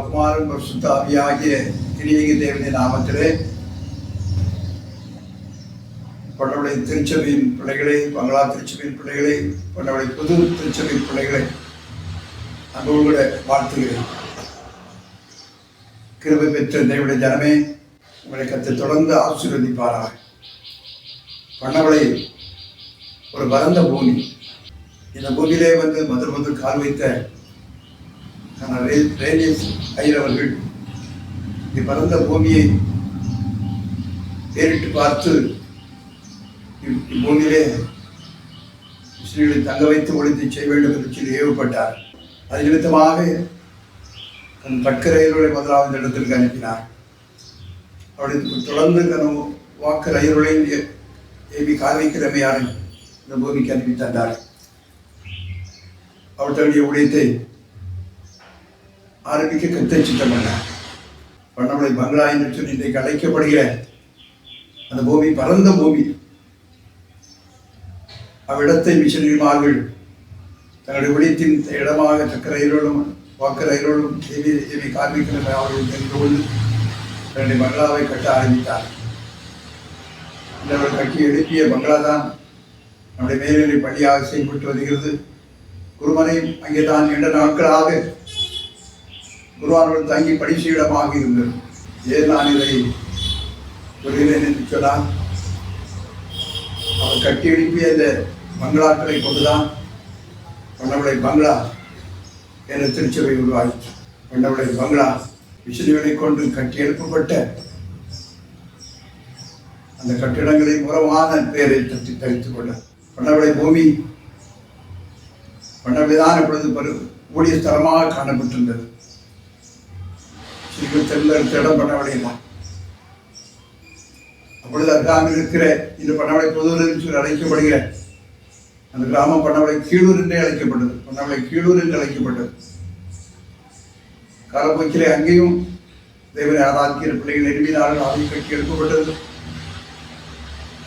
குமாரன் பரிசுத்த ஆவியாகிய திரியக தேவனின் நாமத்திலே பண்டவளை திருச்சபையின் பிள்ளைகளை பங்களா திருச்சபையின் பிள்ளைகளை பண்டவளை புது திருச்சபையின் பிள்ளைகளை அன்போடு கூட வாழ்த்துகிறேன். கிருபை பெற்ற தேவடைய ஜனமே உங்களை கத்து தொடர்ந்து ஆசீர்வதிப்பாராக. பண்ணவளை ஒரு பரந்த பூமி. இந்த பூமியிலே வந்து மதுர் மதுர் கால் வைத்த ரேடியஸ் ஐயர் இந்த பரந்த பூமியை பேரிட்டு பார்த்து இப்- இப்பூமியிலே முஸ்லீம்களை தங்க வைத்து ஒழித்து செய்ய வேண்டும் என்று சொல்லி ஏவப்பட்டார். அது நிமித்தமாக தன் கற்கரையர்களை முதலாவது இடத்திற்கு அனுப்பினார். அவருடைய தொடர்ந்து தன் வாக்கு ரயில்களையும் ஏ- ஏவி காவிக்கிறமையான இந்த பூமிக்கு அனுப்பி தந்தார். அவர் தன்னுடைய உடையத்தை ஆரம்பிக்க கத்தை சித்தம் பண்ணார் பண்ணமலை பங்களா என்று சொல்லி இன்றைக்கு அழைக்கப்படுகிற அந்த பூமி பரந்த பூமி. அவ்விடத்தை மிஷனரிமார்கள் தங்களுடைய ஊழியத்தின் இடமாக சக்கர சக்கரையிலும் வாக்கு ரயிலும் ஏவி ஏவி கார்மிக்கிற அவர்கள் தெரிந்து கொண்டு தன்னுடைய பங்களாவை கட்ட ஆரம்பித்தார். இந்த அவர் கட்டி எழுப்பிய பங்களா தான் நம்முடைய மேல்நிலை பள்ளியாக செயல்பட்டு வருகிறது. குருமனை அங்கே தான் நீண்ட நாட்களாக குருவார்கள் தங்கி படிச்ச இடமாக இருந்தது. ஏன் நான் இதை சொல்கிறேன் என்று சொன்னால் அவர் கட்டி எழுப்பிய இந்த பங்களாக்களை கொண்டுதான் பண்ணவளை பங்களா என திருச்சபை உருவாயிற்று பண்ணவளை பங்களா விஷ்ணுவினை கொண்டு கட்டி எழுப்பப்பட்ட அந்த கட்டிடங்களை உரமான பெயரை தட்டி தரித்துக் கொள்ள பண்ணவளை பூமி பண்ணவளைதான் இப்பொழுது பரு ஊழிய ஸ்தலமாக காணப்பட்டிருந்தது. சீக்கிரத்தில் இருக்கிற இடம் பண்ணவளை அப்பொழுது அருகாமையில் இருக்கிற இந்த பண்ணவளை புதூர் என்று சொல்லி அழைக்கப்படுகிற அந்த கிராமம் பண்ணவளை கீழூர் என்றே அழைக்கப்பட்டது. பண்ணவளை கீழூர் என்று அழைக்கப்பட்டது. காலப்போக்கிலே அங்கேயும் தேவனை ஆராதிக்கிற பிள்ளைகள் எண்ணினார்கள் அதை கட்டி எழுப்பப்பட்டது.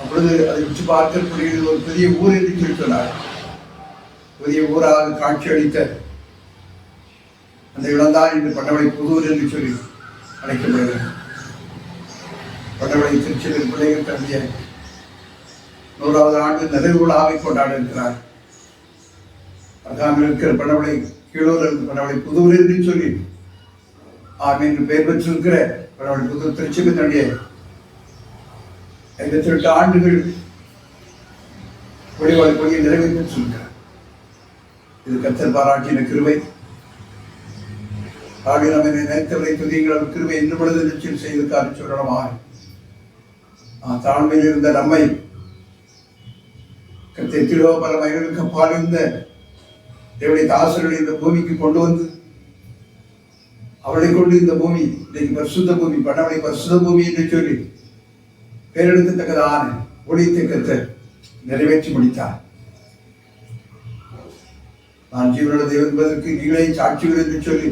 அப்பொழுது அதை உற்று பார்க்கிற பிள்ளைகள் ஒரு பெரிய ஊர் என்று சொல்லி சொன்னார் பெரிய ஊராக காட்சி அளித்த அந்த இடம்தான் இன்று பண்ணவளை புதூர் என்று சொல்லி அழைக்கப்படுகிறது. பண்ணவளை திருச்சியில் பிள்ளைகள் தன்னுடைய நூறாவது ஆண்டு நிறைவு விழாவை கொண்டாட இருக்கிறார் அருகாமையில் இருக்கிற பண்ணவளை கீழூர் என்று பண்ணவளை புதூர் என்று சொல்லி ஆம் என்று பெயர் பெற்றிருக்கிற பண்ணவளை புதூர் திருச்சிக்கு தன்னுடைய ஐம்பத்தி எட்டு ஆண்டுகள் ஒளிவாழ் கொள்கை நிறைவு பெற்றிருக்கிறார். இது கத்தர் பாராட்டின கிருபை. ஆகிய நம்ம நினைத்தவரை துதிங்கள் கிருபை என்று பொழுது நிச்சயம் செய்திருக்காரு சொல்லணுமாக தாழ்மையில் இருந்த நம்மை கத்திரோ பல மைல்களுக்கு பால் இருந்த தேவடைய தாசர்கள் இந்த பூமிக்கு கொண்டு வந்து அவளை கொண்டு இந்த பூமி இன்னைக்கு பரிசுத்த பூமி பண்ணவளை பரிசுத்த பூமி என்று சொல்லி பேரெடுக்கத்தக்கதான ஒளித்தை கத்த நிறைவேற்றி முடித்தார். நான் ஜீவனோட தேவன் என்பதற்கு நீங்களே சாட்சிகள் என்று சொல்லி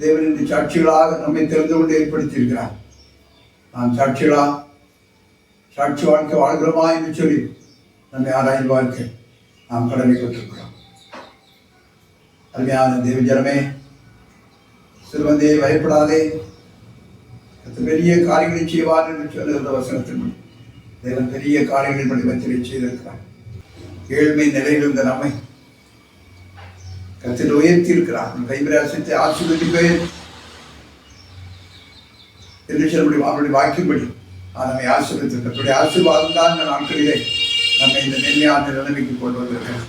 தேவன் என்று சாட்சிகளாக நம்மை தெரிந்து கொண்டு ஏற்படுத்தியிருக்கிறார். நாம் சாட்சிகளா சாட்சி வாழ்க்கை வாழ்கிறோமா என்று சொல்லி நம்மை ஆராய்ந்து வாழ்க்கை நாம் கடமை பெற்றிருக்கிறோம் அருமையான தேவ ஜனமே சிறுவந்தே பயப்படாதே. பெரிய காரியங்களை செய்வார் என்று சொல்லுகிற வசனத்தின் தேவன் பெரிய காரியங்களின் படி வடிவத்திலே செய்திருக்கிறார். ஏழ்மை நிலையில் இருந்த நம்மை கத்தில் உயர்த்தி இருக்கிறார் கைபிராசத்தை ஆசீர்வதிப்பேன் என்று சொல்ல முடியும் அவருடைய வாக்கின்படி நான் நம்மை ஆசீர்வதித்திருக்க அவருடைய ஆசீர்வாதம் தான் இந்த நாட்களிலே நம்மை இந்த மென்மையான நிலைமைக்கு கொண்டு வந்திருக்கிறேன்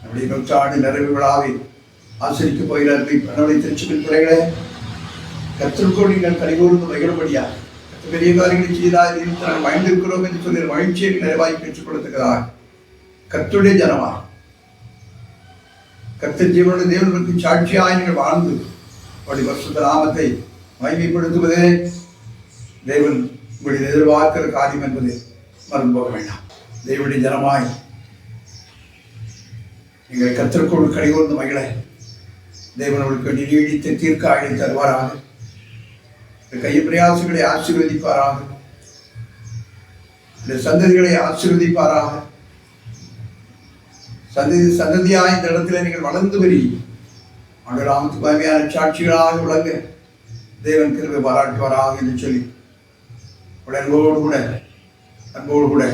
நம்முடைய நூற்றாண்டு நிறைவு விழாவை ஆசிரிக்க போகிறார்கள் நம்முடைய திருச்சிபின் பிள்ளைகளே. கத்திற்கோடு நீங்கள் கலிகூர்ந்து மகிழும்படியா பெரிய காரியங்களை செய்தால் நாங்கள் மகிழ்ந்திருக்கிறோம் என்று சொல்லி மகிழ்ச்சியை நிறைவாய் பெற்றுக் கொடுத்துக்கிறார். கத்துடைய ஜனமாக கர்த்தர் ஜீவனுடைய தேவனுக்கு சாட்சியாய் நீங்கள் வாழ்ந்து அப்படி பரிசுத்த நாமத்தை மகிமைப்படுத்துவதே தேவன் உங்களுடைய எதிர்பார்க்கிற காரியம் என்பதை மறந்து போக வேண்டாம். தேவனுடைய ஜனமாய் நீங்கள் கத்திற்கோடு கடைகோர்ந்து மகிழ. தேவன் உங்களுக்கு நீடித்த தீர்க்க அழி தருவாராக. கைய பிரயாசங்களை ஆசீர்வதிப்பாராக. இந்த சந்ததிகளை ஆசீர்வதிப்பாராக. சந்ததி சந்ததியாக இந்த இடத்துல நீங்கள் வளர்ந்து வரி தேவனுடைய நாமத்தை மகிமைப்படுத்துவதே பயமையான சாட்சிகளாக விளங்க தேவன் கிருபை பாராட்டுவாராக என்று சொல்லி உடைய அன்போடு கூட அன்போடு கூட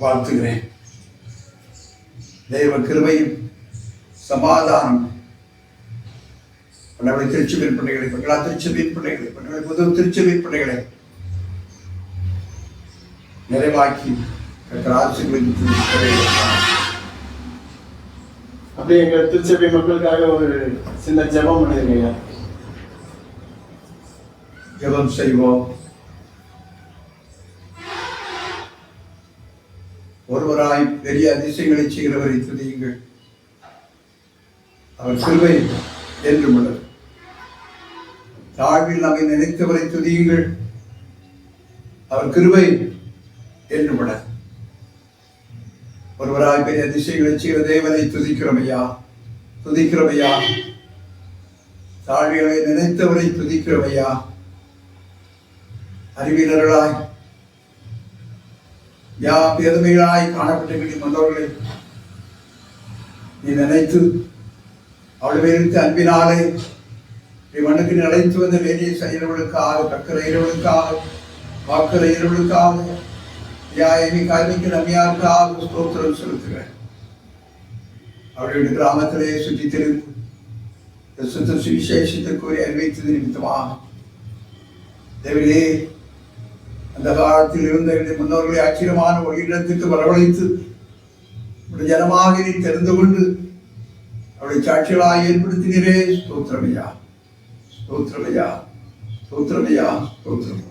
வாழ்த்துகிறேன். தெய்வ கிருபையும் சமாதானம் நம்முடைய திருச்சபையின் பிள்ளைகளை பெங்களா திருச்சபையின் பிள்ளைகளை நம்முடைய புது திருச்சபையின் பிள்ளைகளை நிறைவாக்கி ராசிகளின் அப்படியே எங்க திருச்சபை மக்களுக்காக ஒரு சின்ன ஜெபம் பண்ணிருக்கீங்க. ஜெபம் செய்வோம். ஒருவராய் பெரிய அதிசயங்களை செய்கிறவரை துதியுங்கள். அவர் சிறுவை என்று உள்ளது. தாழ்வில் நம்மை நினைத்தவரை துதியுங்கள். அவர் கிருபை என்று உள்ளது. ஒருவராய் பெரிய அதிசயங்களை செய்கிற தேவனை துதிக்கிறமையா? ஐயா துதிக்கிறோம் தாழ்விகளை நினைத்தவரை துதிக்கிறோம் அறிவியலர்களாய் யா பெருமைகளாய் காணப்பட்ட மன்னர்களை நீ நினைத்து அவள் வேறுத்து அன்பினாலே நீ மண்ணுக்கு நிலைத்து வந்த வேலையை செய்கிறவர்களுக்காக கக்கிற இரவர்களுக்காக வாக்குற இரவர்களுக்காக தியாயமி கல்விக்கு கல்விக்கு ஆகும் ஸ்தோத்திரம் செலுத்துகிறேன் அவருடைய கிராமத்திலே சுற்றி திரிந்து சுத்த சுவிசேஷத்திற்குரிய அறிவித்தது நிமித்தமாக தேவரே அந்த காலத்தில் இருந்த என்னுடைய முன்னோர்களை ஆச்சரியமான ஒரு இடத்துக்கு வரவழைத்து உடைய ஜனமாக நீ தெரிந்து கொண்டு அவருடைய சாட்சிகளாக ஏற்படுத்தினரே ஸ்தோத்திரமையா ஸ்தோத்திரமையா ஸ்தோத்திரமையா ஸ்தோத்திரம்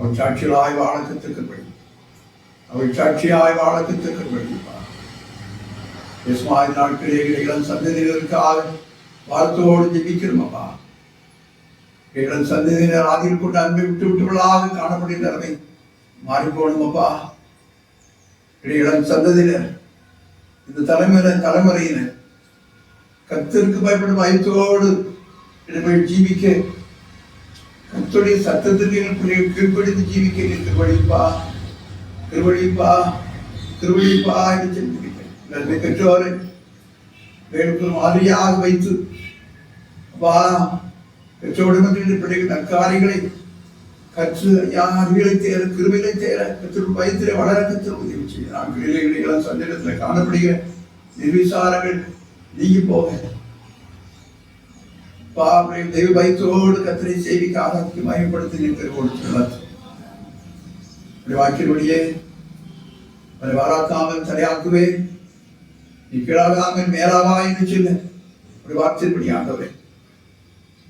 அவள் சாட்சிகளாய் வாழ. கற்றுக்கபடி அவர் சாட்சியாய் வாழ. கற்றுக்கபடி இஸ்மாயில் நாட்களே இளம் சந்ததியினருக்காக வார்த்தையோடு ஜெபிக்கிறோம் அப்பா இளம் சந்ததியினர் ஆதியில் கொண்டு அன்பை விட்டு விட்டுகளாக காணப்படுகிற நிலைமை மாறி இளம் சந்ததியினர் இந்த தலைமுறை தலைமுறையினர் கத்திற்கு பயப்படும் பயத்தோடு இடங்கள் ஜீவிக்க கத்துடைய சத்தத்துக்கு எங்கள் ஜீவிக்க கீழ்ப்படிந்து ஜீவிக்க திருவழிப்பா திருவழிப்பா திருவழிப்பா என்று சென்றிருக்கிறேன் பெற்றோரை. வேணுக்கு மாதிரியாக வைத்து அப்பா பெற்றோடு பிள்ளைகள் நற்காரிகளை கற்று யார்களை தேர கிருமிகளை தேர கற்று பயத்திலே வளர கற்று உதவி செய்ய நாங்கள் இளைஞர்கள் சந்தேகத்தில் காணப்படுகிற நிர்விசாரங்கள் நீங்கி போக. பாவை தெய்வ பயத்தோடு கத்திரை செய்திக்கு ஆராய்ச்சி மயப்படுத்தி நின்று கொடுத்துள்ளார் வாக்கினுடைய அவரை வாராக்காமல் தடையாக்குவே நீ கீழாகாமல் மேலாவா என்று சொல்ல ஒரு வார்த்தைப்படி ஆண்டவரே.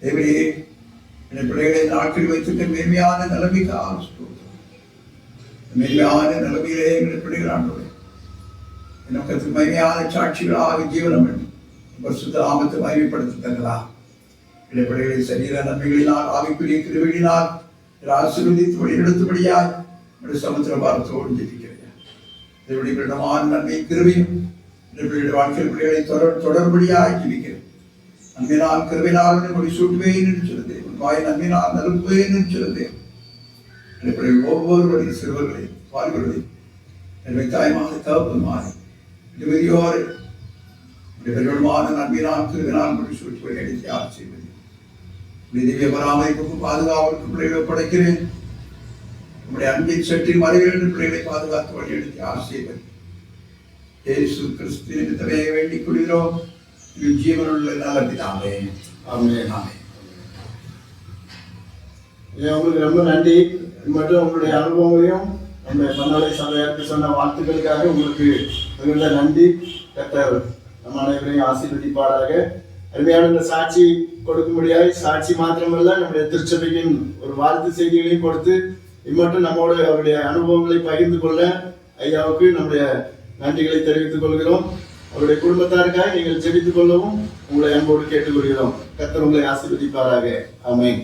தேவரே என் பிள்ளைகளை நாட்கள் வைத்திருக்க மேன்மையான நிலைமைக்கு ஆலோசிப்போம். மேன்மையான நிலைமையிலே எங்கள் பிள்ளைகள் ஆண்டவரே. எனக்கு மைமையான சாட்சிகளாக ஜீவனம் பண்ணி பரிசுத்த ஆமத்தை மகிமைப்படுத்துங்களா என் பிள்ளைகளை சரீர நன்மைகளினால் ஆவிக்குரிய கிருவிகளினால் ஆசீர்வதித்து வழிநடத்தும்படியாய் சமுத்திர பாரத்தோடு ஜெபிக்கிறேன். இதனுடைய பிரதமான நன்மை கிருவையும் என்னுடைய வாழ்க்கை பிள்ளைகளை தொடர் தொடர்படியாய் ஜெபிக்கிறேன். நம்பினால் கிருவினால் முடி சூட்டுவேன் என்று சொல்லுது உன் வாய் நம்பினால் நலுப்புவேன் என்று சொல்லுது என்னுடைய ஒவ்வொருவரையும் சிறுவர்களை வாலிபர்களையும் என்னுடைய தாய்மாக தகப்பன்மாறி நிம்மதியோடு பெருமான நம்பினால் கிருவினால் முடி சூட்டுவேன் எடுத்து ஆட்சி செய்வது திவ்ய பராமரிப்புக்கும் பாதுகாவலுக்கும் பிள்ளைகளை படைக்கிறேன் நம்முடைய அன்பின் சற்றி மறைவில் பிள்ளைகளை பாதுகாத்து வழியெடுத்து செய்வது ஏசு கிறிஸ்து நிமித்தமே வேண்டிக் கொள்கிறோம். இது ஜீவனுள்ள நல்ல பிதாவே ஆமென். ஆமென். உங்களுக்கு ரொம்ப நன்றி. மற்றும் உங்களுடைய அனுபவங்களையும் நம்ம பன்னாலை சபையாருக்கு சொன்ன வாழ்த்துக்களுக்காக உங்களுக்கு மிகுந்த நன்றி. கத்தர் நம்ம அனைவரையும் ஆசீர்வதிப்பாராக. அருமையான இந்த சாட்சி கொடுக்கும்படியாய் சாட்சி மாத்திரமல்ல நம்முடைய திருச்சபையின் ஒரு வாழ்த்து செய்திகளையும் கொடுத்து இம்மட்டும் நம்மோட அவருடைய அனுபவங்களை பகிர்ந்து கொள்ள ஐயாவுக்கு நம்முடைய நன்றிகளை தெரிவித்துக் கொள்கிறோம். அவருடைய குடும்பத்தாருக்காக நீங்கள் ஜெபித்துக் கொள்ளவும் உங்களை அன்போடு கேட்டுக்கொள்கிறோம். கத்தர் உங்களை ஆசீர்வதிப்பாராக. அமேன்